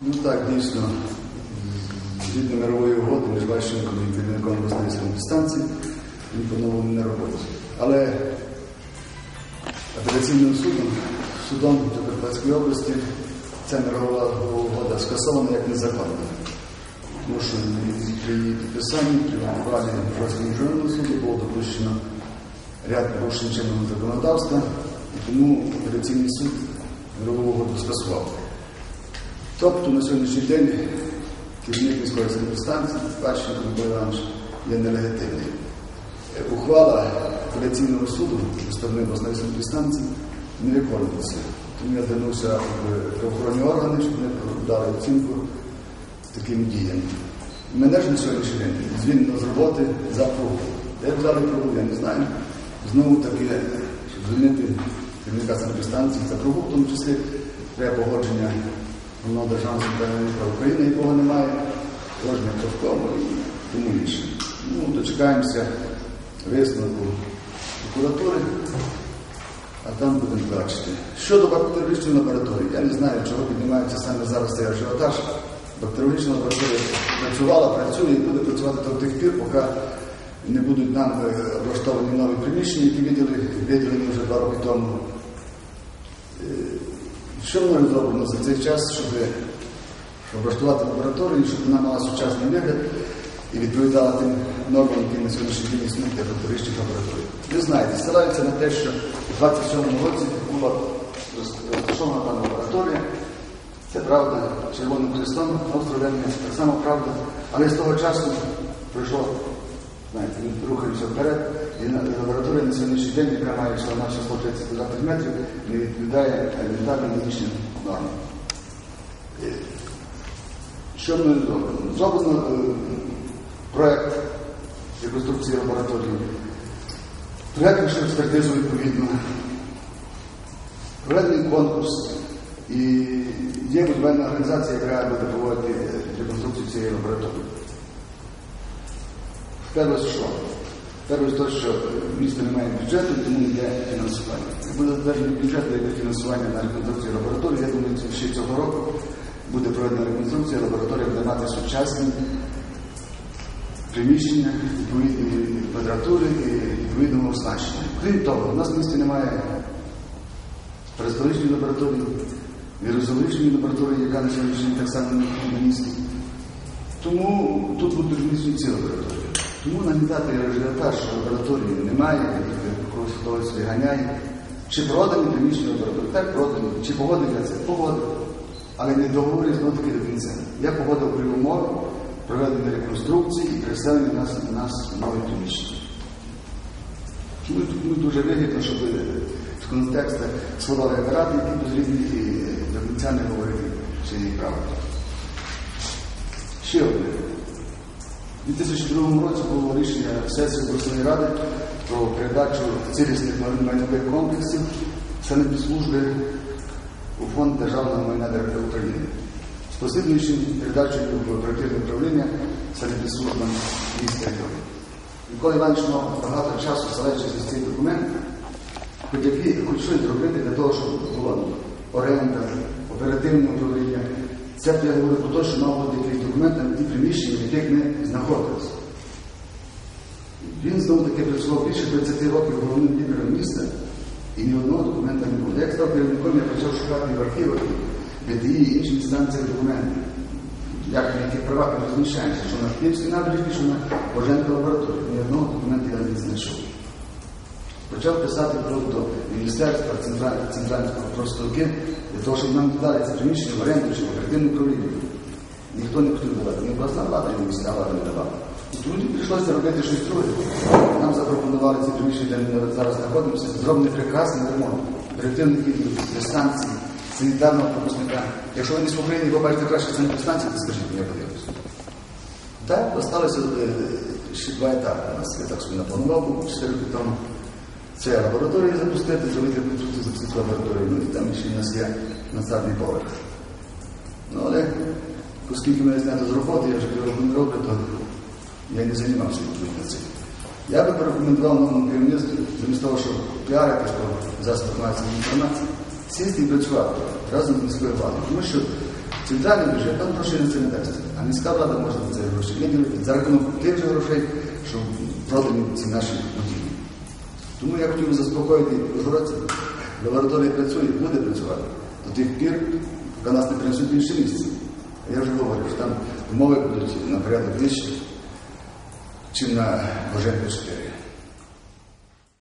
Ну так, дійсно, згідно мирової угоди між Ващенком і керівником Вознесеної дистанції, він по-новому не робить. Але апеляційним судом, судом Закарпатської області, ця мирова угода скасована як незаконна. Тому що при її підписанні, при ухвалі Жорстського міжнародного суду було допущено ряд порушень чинного законодавства, і тому апеляційний суд мирову угоду скасував. Тобто на сьогоднішній день керівник міської санепідстанції, Пащенко Микола Іванович, є нелегітимний. Е, Ухвала апеляційного суду зі сторони обласної санепідстанції не виконується. Тому я звернувся в правоохоронні органи, щоб вони дали оцінку таким діям. Мене ж на сьогоднішній день звільнено з роботи за прогул. Як дали прогул, я не знаю. Знову таки, щоб звільнити керівника санепідстанції за прогул, в тому числі треба погодження Головного державного центрального права України, якого немає, кожне правкому і тому інше. Ну, дочекаємося висновку прокуратури, а там будемо бачити. Щодо бактеріологічної лабораторії, я не знаю, чого піднімається саме зараз цей ажіотаж. Бактеріологічна лабораторія працювала, працює і буде працювати до тих пір, поки не будуть нам е, облаштовані нові приміщення, які виділені вже два роки тому. Що мною зроблено за цей час, щоб облаштувати лабораторію, щоб вона мала сучасний вигляд і відповідала тим нормам, які на сьогоднішній день існують для бактеріологічних лабораторій. Ви знаєте, ссилаються на те, що в 27-му році була розташована там лабораторія. Це правда, Червоним Христом, Австралія, так само правда. Але з того часу пройшло, знаєте, ми рухаємося вперед, і лабораторія на сьогоднішній день, яка має числа 130 квадратних метрів, не відповідає елементарним медичним нормам. Що ми зроблено? Зроблено проект реконструкції лабораторії. Проєктнішу експертизу відповідно. Проведений конкурс. І є будівельна організація, яка буде проводити реконструкцію цієї лабораторії. Перше що? Перше те, що місто не має бюджету, тому йде фінансування. Як буде затверджений бюджет, де йде фінансування на реконструкцію лабораторії, я думаю, що ще цього року буде проведена реконструкція, лабораторія буде мати сучасні приміщення, відповідні квадратури і відповідного оснащення. Крім того, у нас в місті немає паразитологічної лабораторії, вірусологічної лабораторії, яка на сьогоднішній так само в місті. Тому тут будуть розміщені ці лабораторії. Тому нагнітати ажіотаж, що лабораторії немає, і когось виганяє. Чи продані приміщення лабораторії? Так продані. Чи погодили це? Погодили. Але не договорює знову таки до кінця. Я погодив при умові проведення реконструкції і переселення нас, нас в нові приміщення. Тому тут дуже вигідно, щоб в контексті слова реферати, які потрібні і до кінця не говорити цієї правди. Ще одне. У 2002 році було рішення сесії обласної ради про передачу цілісних майнових комплексів санепідслужби у фонд державного майна України. З послідуючим передачею в оперативне управління санепідслужбам міста Львова. Микола Іванович мав багато часу, залежить з цих документів, хоч щось зробити для того, щоб було оренда, оперативне управління. Це я говорю про те, що мав бути якісь документи на ті приміщення, в яких ми знаходилися. Він знову таки працював більше 30 років головним лікарем міста і ні одного документа не було. Як став керівником, я почав шукати в архівах, БДІ і інші інстанції документи. Як на які права ми розміщаємося, що на Київській набережні, що на Боженка лабораторії. Ні одного документа я не знайшов. Почав писати просто до Міністерства центрального профспілки для того, щоб нам дали це приміщення в оренду чи в оперативне управління. Ніхто не хотів давати, ні обласна влада, ні міська влада не давала. І тому прийшлося робити щось друге. Нам запропонували ці приміщення, де ми зараз знаходимося, зроблений прекрасний ремонт, оперативних відділів, станції, санітарного пропускника. Якщо ви десь в Україні побачите краще санітарстанції, то скажіть, я подивлюся. Так, залишилося е, ще два етапи. У нас я так собі напланував, був 4 роки тому. Це лабораторію запустити, зробити реконструкцію запустити лабораторію, ну і там ще в нас є надсадний поверх. Ну, але оскільки мене знято з роботи, я вже півроку не роблю, то я не займався цим. Я би порекомендував новому керівництву, замість того, щоб піарити по засобах масової інформації, сісти і працювати разом з міською владою. Тому що центральний бюджет, там грошей на це не дасть. А міська влада може на це гроші виділити за рахунок тих же грошей, що продані ці наші будівлі. Тому я хотів заспокоїти ужгородців. Лабораторія працює, буде працювати до тих пір, поки нас не принесуть більше місця. Я вже говорю, що там умови будуть на порядок вищі, чим на Боженко 4.